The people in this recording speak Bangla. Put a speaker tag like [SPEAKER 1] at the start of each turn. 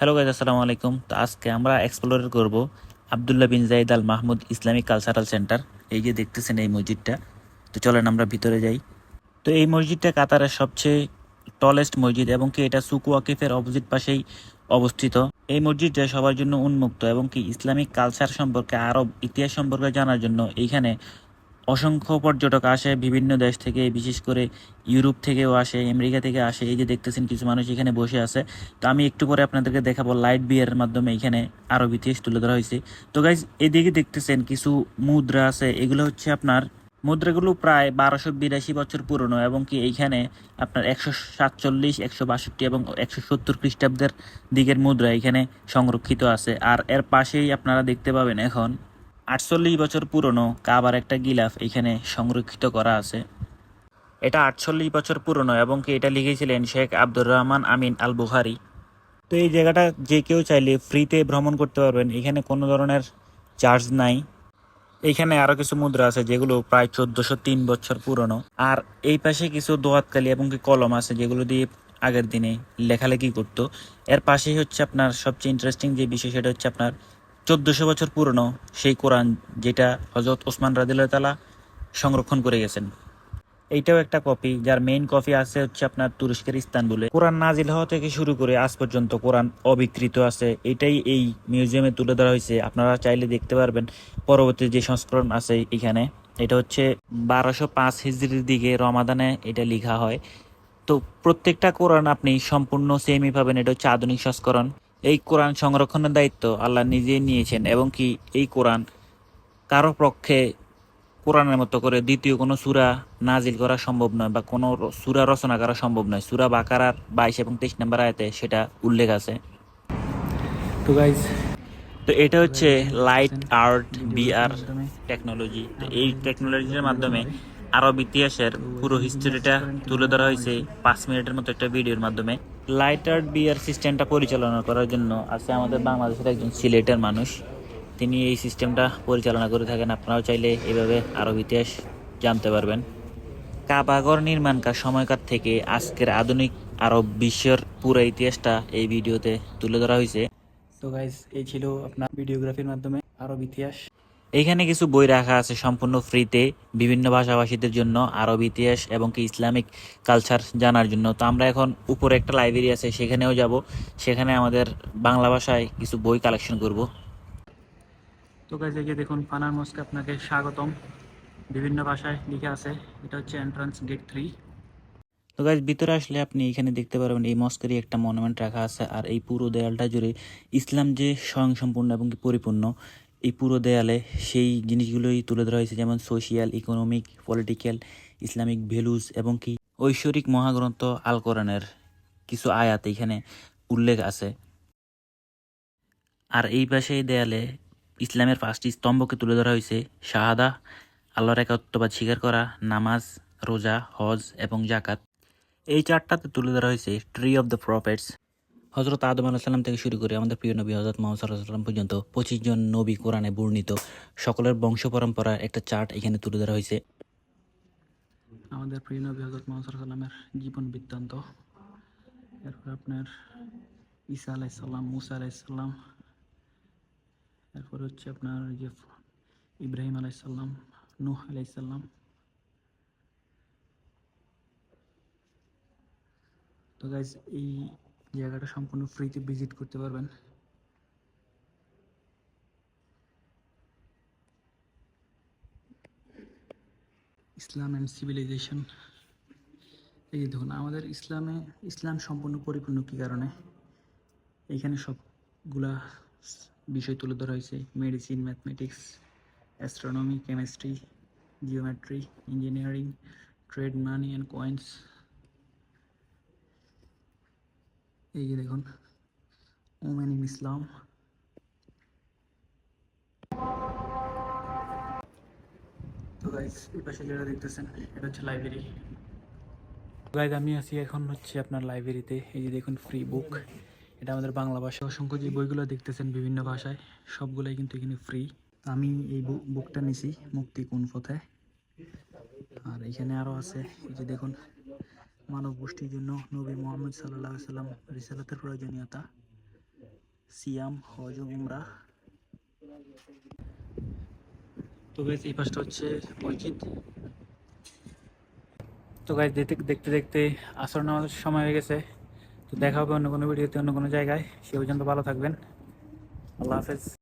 [SPEAKER 1] হ্যালো গাইজ আসসালামু আলাইকুম। তো আজকে আমরা এক্সপ্লোর করব Abdullah bin Zayed Al Mahmoud Islamic cultural centre এই যে দেখতেছেন এই মসজিদটা। তো চলেন আমরা ভিতরে যাই। তো এই মসজিদটা কাতারের সবচেয়ে টলেস্ট মসজিদ এবং কি এটা সুকু ওয়াকিফের অপোজিট পাশেই অবস্থিত। এই মসজিদটা সবার জন্য উন্মুক্ত এবং কি ইসলামিক কালচার সম্পর্কে আরব ইতিহাস সম্পর্কে জানার জন্য এইখানে অসংখ্য পর্যটক আসে, বিভিন্ন দেশ থেকে, বিশেষ করে ইউরোপ থেকেও আসে, আমেরিকা থেকে আসে। এই যে দেখতেছেন কিছু মানুষ এখানে বসে আছে। তো আমি একটু পরে আপনাদেরকে দেখাবো লাইট বিয়ারের মাধ্যমে এখানে আরব ইতিহাস তুলে ধরা হয়েছে। তো গাইজ এদিকে দেখতেছেন কিছু মুদ্রা আছে। এগুলো হচ্ছে আপনার, মুদ্রাগুলো প্রায় বারোশো বিরাশি বছর পুরনো এবং কি এইখানে আপনার একশো সাতচল্লিশ, একশো বাষট্টি এবং একশো সত্তর খ্রিস্টাব্দের দিকের মুদ্রা এখানে সংরক্ষিত আছে। আর এর পাশেই আপনারা দেখতে পাবেন এখন আটচল্লিশ বছর পুরনো কাবার একটা গিলাফ এখানে সংরক্ষিত করা আছে। এটা আটচল্লিশ বছর পুরনো এবং কি এটা লিখেছিলেন শেখ আব্দুর রহমান আমিন আল বুহারি তো এই জায়গাটা যে কেউ চাইলে ফ্রিতে ভ্রমণ করতে পারবেন, এখানে কোনো ধরনের চার্জ নাই। এখানে আরও কিছু মুদ্রা আছে যেগুলো প্রায় চোদ্দশো তিন বছর পুরনো। আর এই পাশে কিছু দোয়াতকালি এবং কি কলম আছে যেগুলো দিয়ে আগের দিনে লেখালেখি করতো। এর পাশেই হচ্ছে আপনার সবচেয়ে ইন্টারেস্টিং যে বিষয় সেটা হচ্ছে আপনার চোদ্দশো বছর পুরনো সেই কোরআন যেটা হজরত ওসমান রাদিল্লাহ তালা সংরক্ষণ করে গেছেন। এইটাও একটা কপি যার মেইন কপি আছে হচ্ছে আপনার তুরস্কের ইস্তানবুলে। কোরআন নাজিল হওয়া থেকে শুরু করে আজ পর্যন্ত কোরআন অবিকৃত আছে। এটাই এই মিউজিয়ামে তুলে ধরা হয়েছে। আপনারা চাইলে দেখতে পারবেন পরবর্তী যে সংস্করণ আছে এখানে। এটা হচ্ছে বারোশো পাঁচ হিজড়ির দিকে রমাদানে এটা লেখা হয়। তো প্রত্যেকটা কোরআন আপনি সম্পূর্ণ সেমই পাবেন। এটা হচ্ছে আধুনিক সংস্করণ। এই কোরআন সংরক্ষণের দায়িত্ব আল্লাহ নিজেই নিয়েছেন এবং কি এই কোরআন কারও পক্ষে কোরআনের মতো করে দ্বিতীয় কোনো সুরা নাজিল করা সম্ভব নয় বা কোনো সুরা রচনা করা সম্ভব নয়। সুরা বাকারার বাইশ এবং তেইশ নম্বর আয়াতে সেটা উল্লেখ আছে।
[SPEAKER 2] তো গাইজ
[SPEAKER 1] তো এটা হচ্ছে লাইট আর্ট বিআর টেকনোলজি তো এই টেকনোলজির মাধ্যমে আরব ইতিহাসের পুরো হিস্টোরিটা তুলে ধরা হয়েছে পাঁচ মিনিটের মতো একটা ভিডিওর মাধ্যমে। লাইট বিয়ার সিস্টেমটা পরিচালনা করার জন্য আছে আমাদের বাংলাদেশের একজন সিলেটের মানুষ। তিনি এই সিস্টেমটা পরিচালনা করে থাকেন। আপনারাও চাইলে এভাবে আরও ইতিহাস জানতে পারবেন। কাবাগর নির্মাণকার সময়কার থেকে আজকের আধুনিক আরব বিশ্বের পুরো ইতিহাসটা এই ভিডিওতে তুলে ধরা হয়েছে।
[SPEAKER 2] তো গাইজ এই ছিল আপনার ভিডিওগ্রাফির মাধ্যমে আরব ইতিহাস।
[SPEAKER 1] এইখানে কিছু বই রাখা আছে সম্পূর্ণ ফ্রিতে বিভিন্ন ভাষাভাষীদের জন্য আরব ইতিহাস এবং কি ইসলামিক কালচার জানার জন্য। তো আমরা এখন উপরে একটা লাইব্রেরি আছে সেখানেও যাব। সেখানে আমাদের বাংলা ভাষায় কিছু বই কালেকশন করব।
[SPEAKER 2] তো গাইজ এই যে দেখুন ফানার মস্কে আপনাকে স্বাগতম। বিভিন্ন ভাষায় লিখে আছে এটা হচ্ছে এন্ট্রান্স গেট থ্রি
[SPEAKER 1] তো গাইজ ভিতরে আসলে আপনি এখানে দেখতে পারবেন এই মস্কেরই একটা মনুমেন্ট রাখা আছে আর এই পুরো দেয়ালটা জুড়ে ইসলাম যে স্বয়ংসম্পূর্ণ এবং পরিপূর্ণ এই পুরো দেয়ালে সেই জিনিসগুলোই তুলে ধরা হয়েছে, যেমন social economic political Islamic values এবং কি ঐশ্বরিক মহাগ্রন্থ আল কোরআনের কিছু আয়াত এখানে উল্লেখ আছে। আর এই পাশে দেয়ালে ইসলামের পাঁচটি স্তম্ভকে তুলে ধরা হয়েছে, শাহাদা, আল্লাহর একাত্মবাদ স্বীকার করা, নামাজ, রোজা, হজ এবং জাকাত এই চারটাতে তুলে ধরা হয়েছে ট্রি অফ দ্য প্রফেটস হজরত আদম আলাহিসাল্লাম থেকে শুরু করে আমাদের প্রিয় নবী হজরত মোহাম্মদ পর্যন্ত পঁচিশ জন নবী কোরআনে বর্ণিত। সকলের বংশ পরম্পরার একটা চার্ট এখানে তুলে ধরা হয়েছে।
[SPEAKER 2] আমাদের প্রিয় নবী হজরত মোহাম্মদ সাল্লামের জীবন বৃত্তান্ত। এরপর আপনার ঈসা আলাইসাল্লাম মুসা আলাইসাল্লাম এরপর হচ্ছে আপনার যে ইব্রাহিম আলাইসাল্লাম নূহ আলাইসাল্লাম তো গাইজ এই জায়গাটা সম্পূর্ণ ফ্রিতে ভিজিট করতে পারবেন। ইসলাম অ্যান্ড সিভিলাইজেশন এই যে দেখুন, আমাদের ইসলামে, ইসলাম সম্পূর্ণ পরিপূর্ণ কী কারণে? এইখানে সবগুলা বিষয় তুলে ধরা হয়েছে। Medicine mathematics astronomy chemistry geometry engineering trade money and coins এই যে দেখুন ওমেন ইন ইসলাম। তো গাইস এই পাশে যেটা দেখতেছেন এটা হচ্ছে লাইব্রেরি গাইজ আমি আছি এখন হচ্ছে আপনার লাইব্রেরিতে এই যে দেখুন ফ্রি বুক এটা আমাদের বাংলা ভাষা। অসংখ্য যে বইগুলো দেখতেছেন বিভিন্ন ভাষায় সবগুলোই কিন্তু এখানে ফ্রি আমি এই বুকটা নিছি মুক্তি কোন পথে। আর এখানে আরও আছে এই যে দেখুন মানব গোষ্ঠীর জন্য নবী মোহাম্মদ সাল্লাহ সাল্লাম রিসালাতের প্রয়োজনীয়তা, সিয়াম, হজ, উমরা। তো গাইজ এই পাশটা হচ্ছে মসজিদ। তো গাইজ দেখতে দেখতে দেখতে আসর নামাজের সময় হয়ে গেছে। তো দেখা হবে অন্য কোনো ভিডিওতে অন্য কোনো জায়গায়। সে পর্যন্ত ভালো থাকবেন। আল্লাহ হাফেজ।